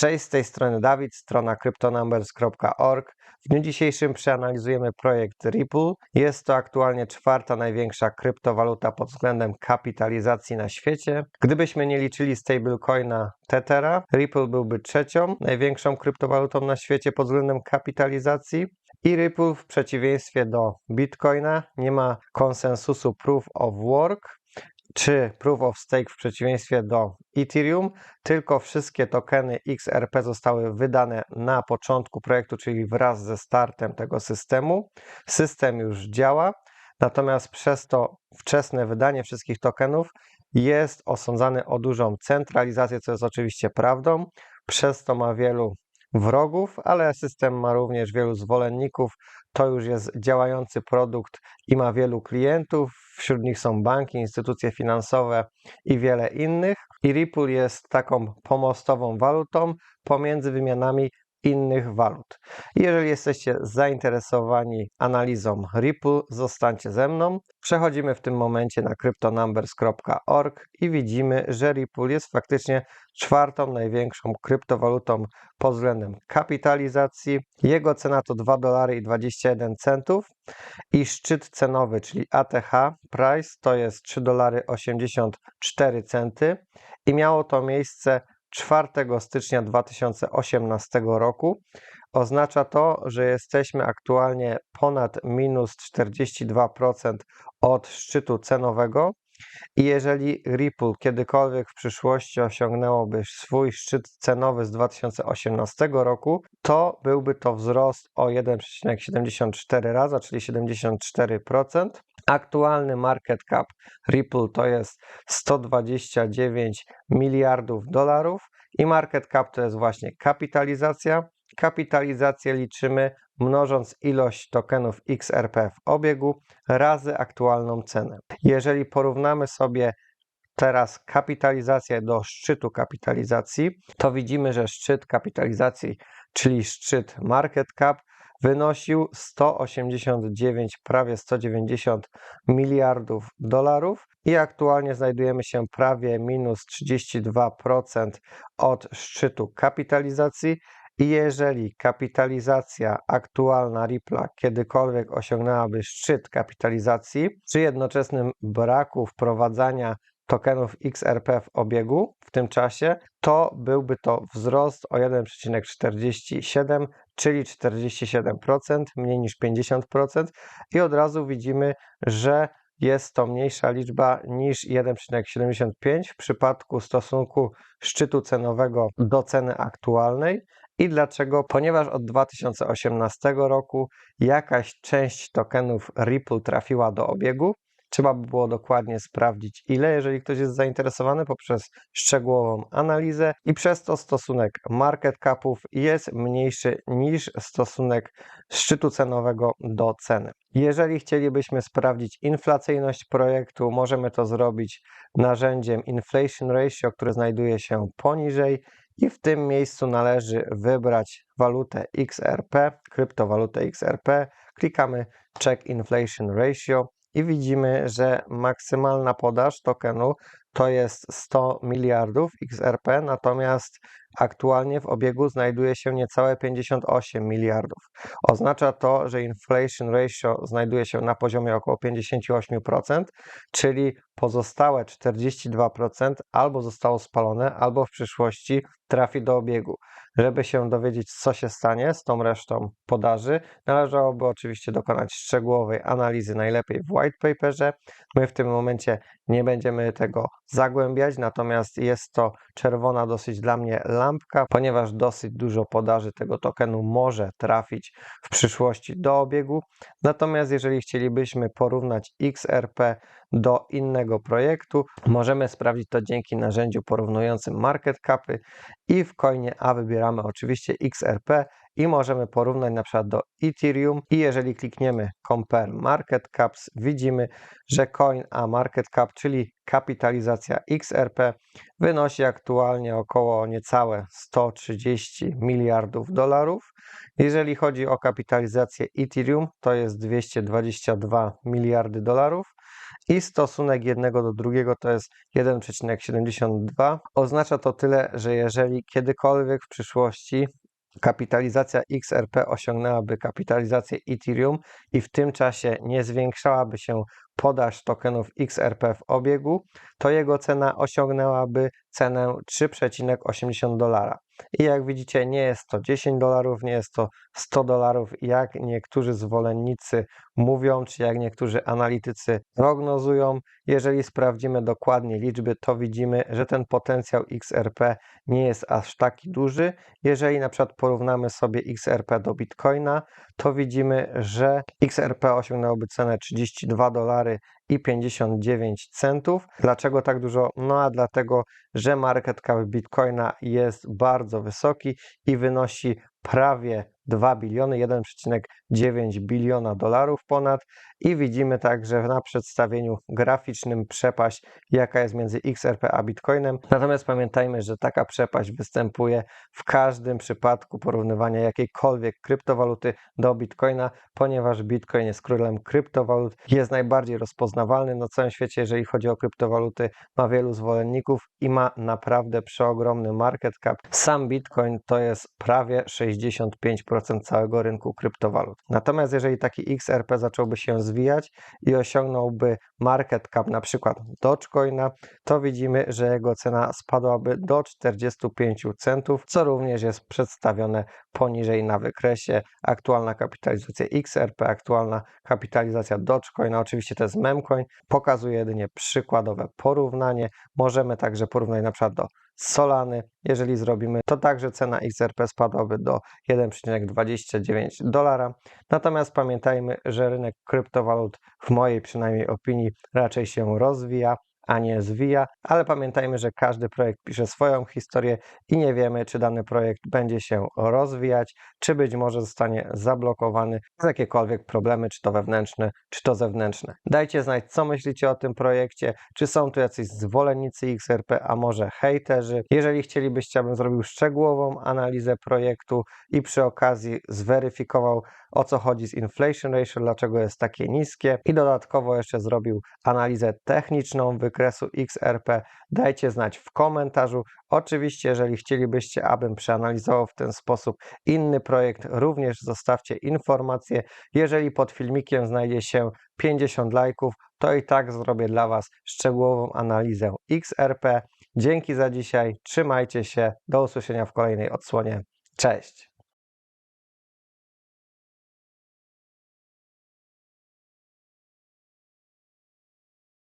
Cześć, z tej strony Dawid, strona cryptonumbers.org. W dniu dzisiejszym przeanalizujemy projekt Ripple. Jest to aktualnie czwarta największa kryptowaluta pod względem kapitalizacji na świecie. Gdybyśmy nie liczyli stablecoina Tethera, Ripple byłby trzecią największą kryptowalutą na świecie pod względem kapitalizacji. I Ripple w przeciwieństwie do Bitcoina nie ma konsensusu Proof of Work, czy Proof of Stake w przeciwieństwie do Ethereum, tylko wszystkie tokeny XRP zostały wydane na początku projektu, czyli wraz ze startem tego systemu. System już działa, natomiast przez to wczesne wydanie wszystkich tokenów jest osądzany o dużą centralizację, co jest oczywiście prawdą. Przez to ma wielu wrogów, ale system ma również wielu zwolenników. To już jest działający produkt i ma wielu klientów. Wśród nich są banki, instytucje finansowe i wiele innych. I Ripple jest taką pomostową walutą pomiędzy wymianami innych walut. Jeżeli jesteście zainteresowani analizą Ripple, zostańcie ze mną. Przechodzimy w tym momencie na cryptonumbers.org i widzimy, że Ripple jest faktycznie czwartą największą kryptowalutą pod względem kapitalizacji. Jego cena to 2 dolary i 21 centów i szczyt cenowy, czyli ATH price to jest 3 dolary 84 centy i miało to miejsce 4 stycznia 2018 roku. Oznacza to, że jesteśmy aktualnie ponad minus 42% od szczytu cenowego. I jeżeli Ripple kiedykolwiek w przyszłości osiągnęłoby swój szczyt cenowy z 2018 roku, to byłby to wzrost o 1,74 raza, czyli 74%. Aktualny market cap Ripple to jest 129 miliardów dolarów i market cap to jest właśnie kapitalizacja. Kapitalizację liczymy mnożąc ilość tokenów XRP w obiegu razy aktualną cenę. Jeżeli porównamy sobie teraz kapitalizację do szczytu kapitalizacji, to widzimy, że szczyt kapitalizacji, czyli szczyt market cap, wynosił 189, prawie 190 miliardów dolarów i aktualnie znajdujemy się prawie minus 32% od szczytu kapitalizacji. I jeżeli kapitalizacja aktualna Ripple'a kiedykolwiek osiągnęłaby szczyt kapitalizacji, przy jednoczesnym braku wprowadzania tokenów XRP w obiegu w tym czasie, to byłby to wzrost o 1,47, czyli 47%, mniej niż 50%. I od razu widzimy, że jest to mniejsza liczba niż 1,75 w przypadku stosunku szczytu cenowego do ceny aktualnej. I dlaczego? Ponieważ od 2018 roku jakaś część tokenów Ripple trafiła do obiegu, Trzeba by było dokładnie sprawdzić, ile, jeżeli ktoś jest zainteresowany, poprzez szczegółową analizę, i przez to stosunek market capów jest mniejszy niż stosunek szczytu cenowego do ceny. Jeżeli chcielibyśmy sprawdzić inflacyjność projektu, możemy to zrobić narzędziem Inflation Ratio, które znajduje się poniżej. I w tym miejscu należy wybrać walutę XRP, kryptowalutę XRP. Klikamy Check Inflation Ratio i widzimy, że maksymalna podaż tokenu to jest 100 miliardów XRP, natomiast aktualnie w obiegu znajduje się niecałe 58 miliardów. Oznacza to, że inflation ratio znajduje się na poziomie około 58%, czyli pozostałe 42% albo zostało spalone, albo w przyszłości trafi do obiegu. Żeby się dowiedzieć, co się stanie z tą resztą podaży, należałoby oczywiście dokonać szczegółowej analizy, najlepiej w white paperze. My w tym momencie nie będziemy tego zagłębiać, natomiast jest to czerwona dosyć dla mnie lampka, ponieważ dosyć dużo podaży tego tokenu może trafić w przyszłości do obiegu. Natomiast jeżeli chcielibyśmy porównać XRP do innego projektu, możemy sprawdzić to dzięki narzędziu porównującym market capy i w coinie A wybieramy oczywiście XRP i możemy porównać na przykład do Ethereum. I jeżeli klikniemy Compare Market Caps, widzimy, że coin a market cap, czyli kapitalizacja XRP wynosi aktualnie około niecałe 130 miliardów dolarów. Jeżeli chodzi o kapitalizację Ethereum, to jest 222 miliardy dolarów i stosunek jednego do drugiego to jest 1,72. Oznacza to tyle, że jeżeli kiedykolwiek w przyszłości kapitalizacja XRP osiągnęłaby kapitalizację Ethereum i w tym czasie nie zwiększałaby się podaż tokenów XRP w obiegu, to jego cena osiągnęłaby cenę 3,80 dolara. I jak widzicie, nie jest to 10 dolarów, nie jest to 100 dolarów, jak niektórzy zwolennicy mówią, czy jak niektórzy analitycy prognozują. Jeżeli sprawdzimy dokładnie liczby, to widzimy, że ten potencjał XRP nie jest aż taki duży. Jeżeli na przykład porównamy sobie XRP do Bitcoina, to widzimy, że XRP osiągnęłoby cenę 32 dolary i 59 centów. Dlaczego tak dużo? No a dlatego, że market cap Bitcoina jest bardzo wysoki i wynosi prawie 2 biliony, 1,9 biliona dolarów ponad i widzimy także na przedstawieniu graficznym przepaść, jaka jest między XRP a Bitcoinem. Natomiast pamiętajmy, że taka przepaść występuje w każdym przypadku porównywania jakiejkolwiek kryptowaluty do Bitcoina, ponieważ Bitcoin jest królem kryptowalut, jest najbardziej rozpoznawalny na całym świecie, jeżeli chodzi o kryptowaluty, ma wielu zwolenników i ma naprawdę przeogromny market cap. Sam Bitcoin to jest prawie 65% całego rynku kryptowalut. Natomiast jeżeli taki XRP zacząłby się zwijać i osiągnąłby market cap na przykład Dogecoina, to widzimy, że jego cena spadłaby do 45 centów, co również jest przedstawione poniżej na wykresie. Aktualna kapitalizacja XRP, aktualna kapitalizacja Dogecoina, oczywiście to jest memcoin, pokazuje jedynie przykładowe porównanie. Możemy także porównać na przykład do Solany. Jeżeli zrobimy, to także cena XRP spadłaby do 1,29 dolara. Natomiast pamiętajmy, że rynek kryptowalut w mojej przynajmniej opinii raczej się rozwija a nie zwija, ale pamiętajmy, że każdy projekt pisze swoją historię i nie wiemy, czy dany projekt będzie się rozwijać, czy być może zostanie zablokowany z jakiekolwiek problemy, czy to wewnętrzne, czy to zewnętrzne. Dajcie znać, co myślicie o tym projekcie, czy są tu jacyś zwolennicy XRP, a może hejterzy. Jeżeli chcielibyście, abym zrobił szczegółową analizę projektu i przy okazji zweryfikował, o co chodzi z inflation ratio, dlaczego jest takie niskie i dodatkowo jeszcze zrobił analizę techniczną wykresu XRP, dajcie znać w komentarzu. Oczywiście, jeżeli chcielibyście, abym przeanalizował w ten sposób inny projekt, również zostawcie informację. Jeżeli pod filmikiem znajdzie się 50 lajków, to i tak zrobię dla Was szczegółową analizę XRP. Dzięki za dzisiaj, trzymajcie się, do usłyszenia w kolejnej odsłonie. Cześć!